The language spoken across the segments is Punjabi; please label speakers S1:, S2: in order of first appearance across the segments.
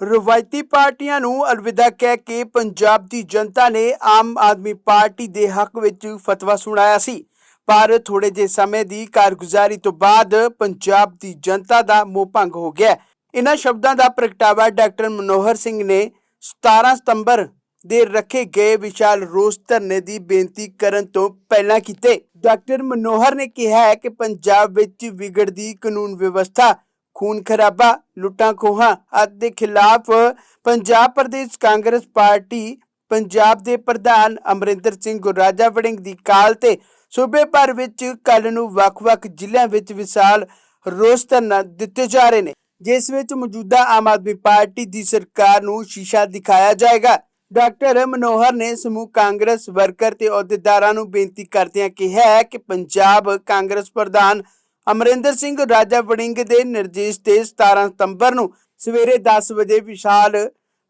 S1: ਰਵਾਇਤੀ ਪਾਰਟੀਆਂ ਨੂੰ ਅਲਵਿਦਾ ਕਹਿ ਕੇ ਪੰਜਾਬ ਦੀ ਜਨਤਾ ਨੇ ਆਮ ਆਦਮੀ ਪਾਰਟੀ ਦੇ ਹੱਕ ਵਿੱਚ ਫਤਵਾ ਸੁਣਾਇਆ ਸੀ ਪਰ ਥੋੜੇ ਜਿਹੇ ਸਮੇਂ ਦੀ ਕਾਰਗੁਜ਼ਾਰੀ ਤੋਂ ਬਾਅਦ ਪੰਜਾਬ ਦੀ ਜਨਤਾ ਦਾ ਮੋਹ ਭੰਗ ਹੋ ਗਿਆ ਹੈ। ਸ਼ਬਦਾਂ ਦਾ ਪ੍ਰਗਟਾਵਾ ਡਾਕਟਰ ਮਨੋਹਰ ਸਿੰਘ ਨੇ 17 ਸਤੰਬਰ ਦੇ ਰੱਖੇ ਗਏ ਵਿਸ਼ਾਲ ਰੋਸ ਧਰਨੇ ਦੀ ਬੇਨਤੀ ਕਰਨ ਤੋਂ ਪਹਿਲਾਂ ਕੀਤੇ ਡਾਕਟਰ ਮਨੋਹਰ ਨੇ ਕਿਹਾ ਹੈ ਕਿ ਪੰਜਾਬ ਵਿੱਚ ਵਿਗੜਦੀ ਕਾਨੂੰਨ ਵਿਵਸਥਾ ਖੂਨ ਖਰਾਬਾ, ਲੁੱਟਾਂ ਖੋਹਾਂ ਆਦਿ ਦੇ ਖਿਲਾਫ ਪੰਜਾਬ ਪ੍ਰਦੇਸ਼ ਕਾਂਗਰਸ ਪਾਰਟੀ ਪੰਜਾਬ ਦੇ ਪ੍ਰਧਾਨ ਅਮਰਿੰਦਰ ਸਿੰਘ ਗੁਰਾਜਾ ਵੜਿੰਗ ਦੀ ਕਾਲ ਤੇ ਸੂਬੇ ਭਰ ਵਿੱਚ ਕੱਲ ਨੂੰ ਵੱਖ-ਵੱਖ ਜ਼ਿਲ੍ਹਿਆਂ ਵਿੱਚ ਵਿਸ਼ਾਲ ਰੋਸ ਧਰਨਾ ਦਿੱਤੇ ਜਾ ਰਹੇ ਨੇ, ਜਿਸ ਵਿੱਚ ਮੌਜੂਦਾ ਆਮ ਆਦਮੀ ਪਾਰਟੀ ਦੀ ਸਰਕਾਰ ਨੂੰ ਸ਼ੀਸ਼ਾ ਦਿਖਾਇਆ ਜਾਏਗਾ। ਡਾਕਟਰ ਮਨੋਹਰ ਨੇ ਸਮੂਹ ਕਾਂਗਰਸ ਵਰਕਰ ਤੇ ਅਹੁਦੇਦਾਰਾਂ ਨੂੰ ਬੇਨਤੀ ਕਰਦਿਆਂ ਕਿਹਾ ਹੈ ਕਿ ਪੰਜਾਬ ਕਾਂਗਰਸ ਪ੍ਰਧਾਨ ਅਮਰਿੰਦਰ ਸਿੰਘ ਰਾਜਾ ਵੜਿੰਗ ਦੇ ਨਿਰਦੇਸ਼ ਤੇ 17 ਸਤੰਬਰ ਨੂੰ ਸਵੇਰੇ 10 ਵਜੇ ਵਿਸ਼ਾਲ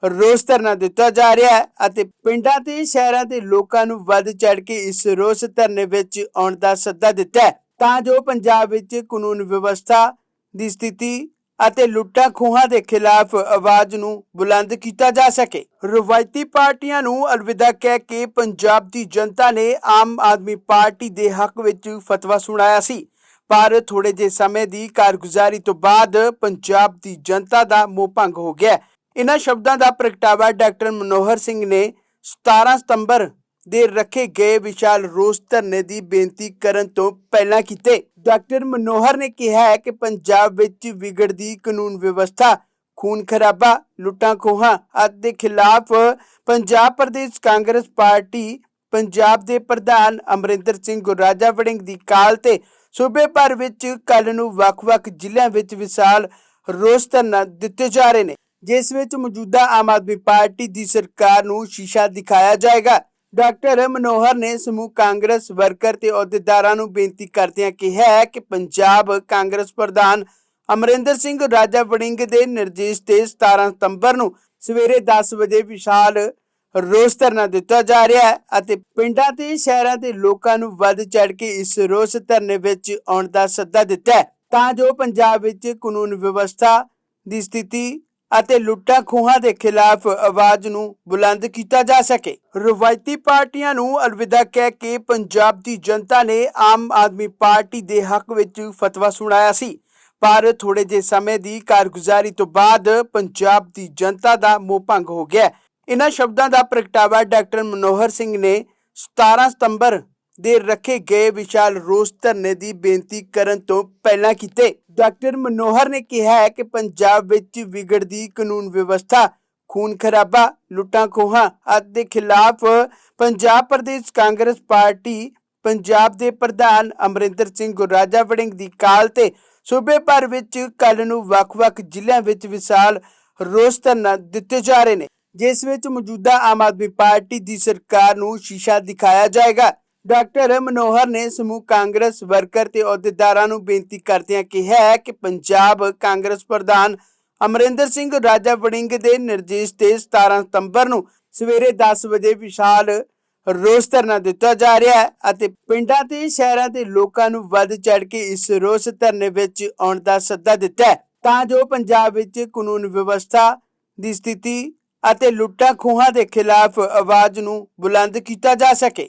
S1: ਰੋਸ ਧਰਨਾ ਦਿੱਤਾ ਜਾ ਰਿਹਾ ਹੈ ਅਤੇ ਪਿੰਡਾਂ ਤੇ ਸ਼ਹਿਰਾਂ ਦੇ ਲੋਕਾਂ ਨੂੰ ਵੱਧ ਚੜ ਕੇ ਇਸ ਰੋਸ ਧਰਨੇ ਵਿੱਚ ਆਉਣ ਦਾ ਸੱਦਾ ਦਿੱਤਾ ਹੈ। ਤਾਂ ਜੋ ਪੰਜਾਬ ਵਿੱਚ ਕਾਨੂੰਨ ਵਿਵਸਥਾ ਦੀ ਸਥਿਤੀ ਅਤੇ ਲੁੱਟਾਂ ਖੋਹਾਂ ਦੇ ਖਿਲਾਫ ਆਵਾਜ਼ ਨੂੰ ਬੁਲੰਦ ਕੀਤਾ ਜਾ ਸਕੇ। ਰਵਾਇਤੀ ਪਾਰਟੀਆਂ ਨੂੰ ਅਲਵਿਦਾ ਕਹਿ ਕੇ ਪੰਜਾਬ ਦੀ ਜਨਤਾ ਨੇ ਆਮ ਆਦਮੀ ਪਾਰਟੀ ਦੇ ਹੱਕ ਵਿੱਚ ਫਤਵਾ ਸੁਣਾਇਆ ਸੀ। ਪਰ ਥੋੜੇ ਜੇ ਸਮੇਂ ਦੀ ਕਾਰਗੁਜ਼ਾਰੀ ਤੋਂ ਬਾਅਦ ਪੰਜਾਬ ਦੀ ਜਨਤਾ ਦਾ ਮੋਹ ਭੰਗ ਹੋ ਗਿਆ ਹੈ। ਸ਼ਬਦਾਂ ਦਾ ਪ੍ਰਗਟਾਵਾ ਡਾਕਟਰ ਮਨੋਹਰ ਸਿੰਘ ਨੇ 17 ਸਤੰਬਰ ਦੇ ਰੱਖੇ ਗਏ ਵਿਸ਼ਾਲ ਰੋਸ ਧਰਨੇ ਦੀ ਬੇਨਤੀ ਕਰਨ ਤੋਂ ਪਹਿਲਾਂ ਕੀਤੇ ਡਾਕਟਰ ਮਨੋਹਰ ਨੇ ਕਿਹਾ ਹੈ ਕਿ ਪੰਜਾਬ ਵਿੱਚ ਵਿਗੜਦੀ ਕਾਨੂੰਨ ਵਿਵਸਥਾ, ਖੂਨ ਖਰਾਬਾ, ਲੁੱਟਾਂ ਖੋਹਾਂ ਆਦਿ ਦੇ ਖਿਲਾਫ ਪੰਜਾਬ ਪ੍ਰਦੇਸ਼ ਕਾਂਗਰਸ ਪਾਰਟੀ ਪੰਜਾਬ ਦੇ ਪ੍ਰਧਾਨ ਅਮਰਿੰਦਰ ਸਿੰਘ ਗੁਰਰਾਜਾ ਵੜਿੰਗ ਦੀ ਕਾਲ ਤੇ ਸੂਬੇ ਭਰ ਵਿੱਚ ਕੱਲ ਨੂੰ ਵੱਖ-ਵੱਖ ਜ਼ਿਲ੍ਹਿਆਂ ਵਿੱਚ ਵਿਸ਼ਾਲ ਰੋਸ ਧਰਨਾ ਦਿੱਤੇ ਜਾ ਰਹੇ ਨੇ, ਜਿਸ ਵਿੱਚ ਮੌਜੂਦਾ ਆਮ ਆਦਮੀ ਪਾਰਟੀ ਦੀ ਸਰਕਾਰ ਨੂੰ ਸ਼ੀਸ਼ਾ ਦਿਖਾਇਆ ਜਾਏਗਾ। ਡਾਕਟਰ ਮਨੋਹਰ ਨੇ ਸਮੂਹ ਕਾਂਗਰਸ ਵਰਕਰ ਤੇ ਅਹੁਦੇਦਾਰਾਂ ਨੂੰ ਬੇਨਤੀ ਕਰਦਿਆਂ ਕਿਹਾ ਹੈ ਕਿ ਪੰਜਾਬ ਕਾਂਗਰਸ ਪ੍ਰਧਾਨ ਅਮਰਿੰਦਰ ਸਿੰਘ ਰਾਜਾ ਵੜਿੰਗ ਦੇ ਨਿਰਦੇਸ਼ ਤੇ 17 ਸਤੰਬਰ ਨੂੰ ਸਵੇਰੇ 10 ਵਜੇ ਵਿਸ਼ਾਲ ਰੋਸ ਧਰਨਾ ਦਿੱਤਾ ਜਾ ਰਿਹਾ ਹੈ ਅਤੇ ਪਿੰਡਾਂ ਤੇ ਸ਼ਹਿਰਾਂ ਦੇ ਲੋਕਾਂ ਨੂੰ ਵੱਧ ਚੜ ਕੇ ਇਸ ਰੋਸ ਧਰਨੇ ਵਿੱਚ ਆਉਣ ਦਾ ਸੱਦਾ ਦਿੱਤਾ ਹੈ। ਤਾਂ ਜੋ ਪੰਜਾਬ ਵਿੱਚ ਕਾਨੂੰਨ ਵਿਵਸਥਾ ਦੀ ਸਥਿਤੀ ਅਤੇ ਲੁੱਟਾਂ ਖੋਹਾਂ ਦੇ ਖਿਲਾਫ ਆਵਾਜ਼ ਨੂੰ ਬੁਲੰਦ ਕੀਤਾ ਜਾ ਸਕੇ। ਰਵਾਇਤੀ ਪਾਰਟੀਆਂ ਨੂੰ ਅਲਵਿਦਾ ਕਹਿ ਕੇ ਪੰਜਾਬ ਦੀ ਜਨਤਾ ਨੇ ਆਮ ਆਦਮੀ ਪਾਰਟੀ ਦੇ ਹੱਕ ਵਿੱਚ ਫਤਵਾ ਸੁਣਾਇਆ ਸੀ। ਪਰ ਥੋੜੇ ਜਿਹੇ ਸਮੇਂ ਦੀ ਕਾਰਗੁਜ਼ਾਰੀ ਤੋਂ ਬਾਅਦ ਪੰਜਾਬ ਦੀ ਜਨਤਾ ਦਾ ਮੋਹ ਭੰਗ ਹੋ ਗਿਆ ਹੈ। ਇਨ੍ਹਾਂ ਸ਼ਬਦਾਂ ਦਾ ਪ੍ਰਗਟਾਵਾ ਡਾਕਟਰ ਮਨੋਹਰ ਸਿੰਘ ਨੇ 17 ਸਤੰਬਰ ਦੇ ਰੱਖੇ ਗਏ ਵਿਸ਼ਾਲ ਰੋਸ ਧਰਨੇ ਦੀ ਬੇਨਤੀ ਕਰਨ ਤੋਂ ਪਹਿਲਾਂ ਕੀਤੇ ਡਾਕਟਰ ਮਨੋਹਰ ਨੇ ਕਿਹਾ ਹੈ ਕਿ ਪੰਜਾਬ ਵਿੱਚ ਵਿਗੜਦੀ ਕਾਨੂੰਨ ਵਿਵਸਥਾ, ਖੂਨ ਖਰਾਬਾ, ਲੁੱਟਾਂ ਖੋਹਾਂ ਆਦਿ ਦੇ ਖਿਲਾਫ ਪੰਜਾਬ ਪ੍ਰਦੇਸ਼ ਕਾਂਗਰਸ ਪਾਰਟੀ ਪੰਜਾਬ ਦੇ ਪ੍ਰਧਾਨ ਅਮਰਿੰਦਰ ਸਿੰਘ ਗੁਰਾਜਾ ਵੜਿੰਗ ਦੀ ਕਾਲ ਤੇ ਸੂਬੇ ਭਰ ਵਿੱਚ ਕੱਲ ਨੂੰ ਵੱਖ-ਵੱਖ ਜ਼ਿਲ੍ਹਿਆਂ ਵਿੱਚ ਵਿਸ਼ਾਲ ਰੋਸ ਧਰਨਾ ਦਿੱਤੇ ਜਾ ਰਹੇ ਨੇ ਜਿਸ ਵਿੱਚ ਮੌਜੂਦਾ ਆਮ ਆਦਮੀ ਪਾਰਟੀ ਦੀ ਸਰਕਾਰ ਨੂੰ ਸ਼ੀਸ਼ਾ ਦਿਖਾਇਆ ਜਾਏਗਾ। ਡਾਕਟਰ ਮਨੋਹਰ ਨੇ ਸਮੂਹ ਕਾਂਗਰਸ ਵਰਕਰ ਤੇ ਅਹੁਦੇਦਾਰਾਂ ਨੂੰ ਬੇਨਤੀ ਕਰਦਿਆਂ ਕਿਹਾ ਹੈ ਕਿ ਪੰਜਾਬ ਕਾਂਗਰਸ ਪ੍ਰਧਾਨ ਅਮਰਿੰਦਰ ਸਿੰਘ ਰਾਜਾ ਵੜਿੰਗ ਦੇ ਨਿਰਦੇਸ਼ ਤੇ 17 ਸਤੰਬਰ ਨੂੰ ਸਵੇਰੇ 10 ਵਜੇ ਵਿਸ਼ਾਲ ਰੋਸ ਧਰਨਾ ਦਿੱਤਾ ਜਾ ਰਿਹਾ ਹੈ ਅਤੇ ਪਿੰਡਾਂ ਤੇ ਸ਼ਹਿਰਾਂ ਦੇ ਲੋਕਾਂ ਨੂੰ ਵੱਧ ਚੜ ਕੇ ਇਸ ਰੋਸ ਧਰਨੇ ਵਿੱਚ ਆਉਣ ਦਾ ਸੱਦਾ ਦਿੱਤਾ ਹੈ। ਤਾਂ ਜੋ ਪੰਜਾਬ ਵਿੱਚ ਕਾਨੂੰਨ ਵਿਵਸਥਾ ਦੀ ਸਥਿਤੀ ਅਤੇ ਲੁੱਟਾਂ ਖੋਹਾਂ ਦੇ ਖਿਲਾਫ ਆਵਾਜ਼ ਨੂੰ ਬੁਲੰਦ ਕੀਤਾ ਜਾ ਸਕੇ।